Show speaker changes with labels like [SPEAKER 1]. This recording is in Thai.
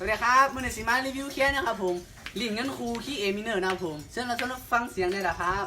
[SPEAKER 1] สวัสดีครับมือหนึ่งสิมารีวิวแค่นะครับผมลินเงินครูขี้เอมิเนอร์นะครับผมเชิญเราชมรับฟังเสียงได้ละครับ